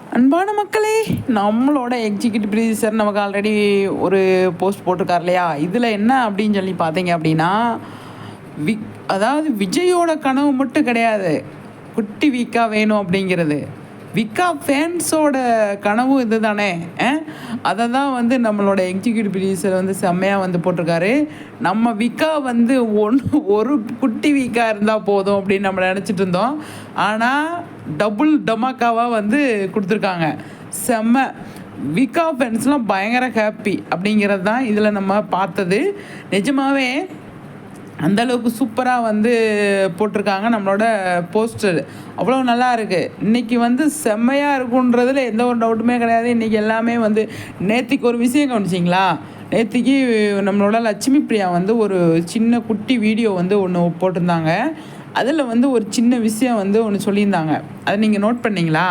அன்பான மக்களே நம்மளோட எக்ஸிக்யூட்டிவ் ப்ரொடியூசர் நமக்கு ஆல்ரெடி ஒரு போஸ்ட் போட்டிருக்கார் இல்லையா? இதில் என்ன அப்படின்னு சொல்லி பார்த்தீங்க அப்படின்னா வி அதாவது விஜயோட கனவு மட்டும் கிடையாது. குட்டி விக்கா வேணும் அப்படிங்கிறது. விக்கா ஃபேன்ஸோட கனவும் இது தானே அதை தான் வந்து நம்மளோட எக்ஸிக்யூட்டிவ் ப்ரொடியூசர் வந்து செம்மையாக வந்து போட்டிருக்காரு. நம்ம விக்கா வந்து ஒன்று ஒரு குட்டி விக்கா இருந்தால் போதும் அப்படின்னு நம்ம நினச்சிட்டு இருந்தோம். ஆனால் டபுள் டமாக்காவாக வந்து கொடுத்துருக்காங்க. செம்ம. விக்கா ஃப்ரெண்ட்ஸ்லாம் பயங்கர ஹாப்பி அப்படிங்கிறது தான் இதில் நம்ம பார்த்தது. நிஜமாகவே அந்தளவுக்கு சூப்பராக வந்து போட்டிருக்காங்க நம்மளோட போஸ்டர் அவ்வளோ நல்லா இருக்குது இன்றைக்கி வந்து செம்மையாக இருக்குன்றதுல எந்த ஒரு டவுட்டுமே கிடையாது. இன்றைக்கி எல்லாமே வந்து நேற்றுக்கு ஒரு விஷயம் கவனிச்சிங்களா? நேற்றுக்கு நம்மளோட லட்சுமி பிரியா வந்து ஒரு சின்ன குட்டி வீடியோ வந்து ஒன்று போட்டிருந்தாங்க. அதில் வந்து ஒரு சின்ன விஷயம் வந்து ஒன்று சொல்லியிருந்தாங்க. அதை நீங்கள் நோட் பண்ணீங்களா?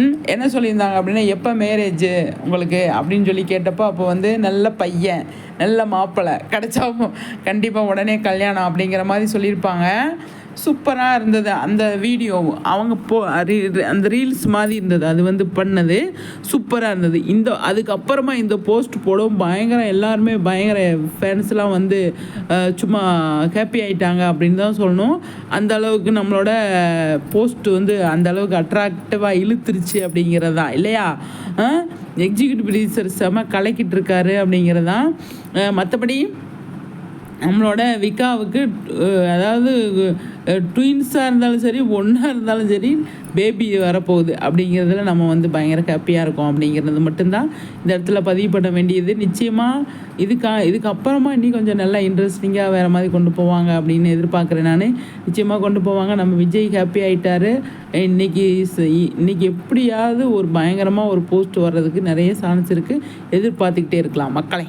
ம் என்ன சொல்லியிருந்தாங்க அப்படின்னா எப்போ மேரேஜ் உங்களுக்கு அப்படின்னு சொல்லி கேட்டப்போ அப்போ வந்து நல்ல பையன் நல்ல மாப்பிள்ளை கிடச்சா கண்டிப்பாக உடனே கல்யாணம் அப்படிங்கிற மாதிரி சொல்லியிருப்பாங்க. சூப்பராக இருந்தது. அந்த வீடியோ அவங்க போ அந்த ரீல்ஸ் மாதிரி இருந்தது. அது வந்து பண்ணது. சூப்பராக இருந்தது. இந்த அதுக்கப்புறமா இந்த போஸ்ட் போடவும் பயங்கர எல்லாருமே பயங்கர ஃபேன்ஸ்லாம் வந்து சும்மா ஹாப்பி ஆகிட்டாங்க அப்படின்னு தான் சொல்லணும். அந்த அளவுக்கு நம்மளோட போஸ்ட் வந்து அந்த அளவுக்கு அட்ராக்டிவாக இழுத்துருச்சு அப்படிங்கிறது தான். இல்லையா? எக்ஸிக்யூட்டிவ் ப்ரொடியூசர் செம கலக்கிட்டு இருக்காரு அப்படிங்கிறது தான். மற்றபடி நம்மளோட விக்காவுக்கு அதாவது ட்வின்ஸாக இருந்தாலும் சரி ஒன்றா இருந்தாலும் சரி பேபி வரப்போகுது. அப்படிங்கிறதுல நம்ம வந்து பயங்கர ஹாப்பியாக இருக்கோம். அப்படிங்கிறது மட்டும்தான். இந்த இடத்துல பதிவு பண்ண வேண்டியது. நிச்சயமாக இதுக்கா இதுக்கப்புறமா இன்னும் கொஞ்சம் நல்லா இன்ட்ரெஸ்டிங்காக வேறு மாதிரி கொண்டு போவாங்க அப்படின்னு எதிர்பார்க்குறேன் நான். நிச்சயமாக கொண்டு போவாங்க. நம்ம விஜய் ஹாப்பி ஆகிட்டாரு இன்னைக்கு இன்றைக்கி இன்னைக்கு எப்படியாவது ஒரு பயங்கரமாக ஒரு போஸ்ட் வர்றதுக்கு நிறைய சான்ஸ் இருக்குது எதிர்பார்த்துக்கிட்டே இருக்கலாம். மக்களை.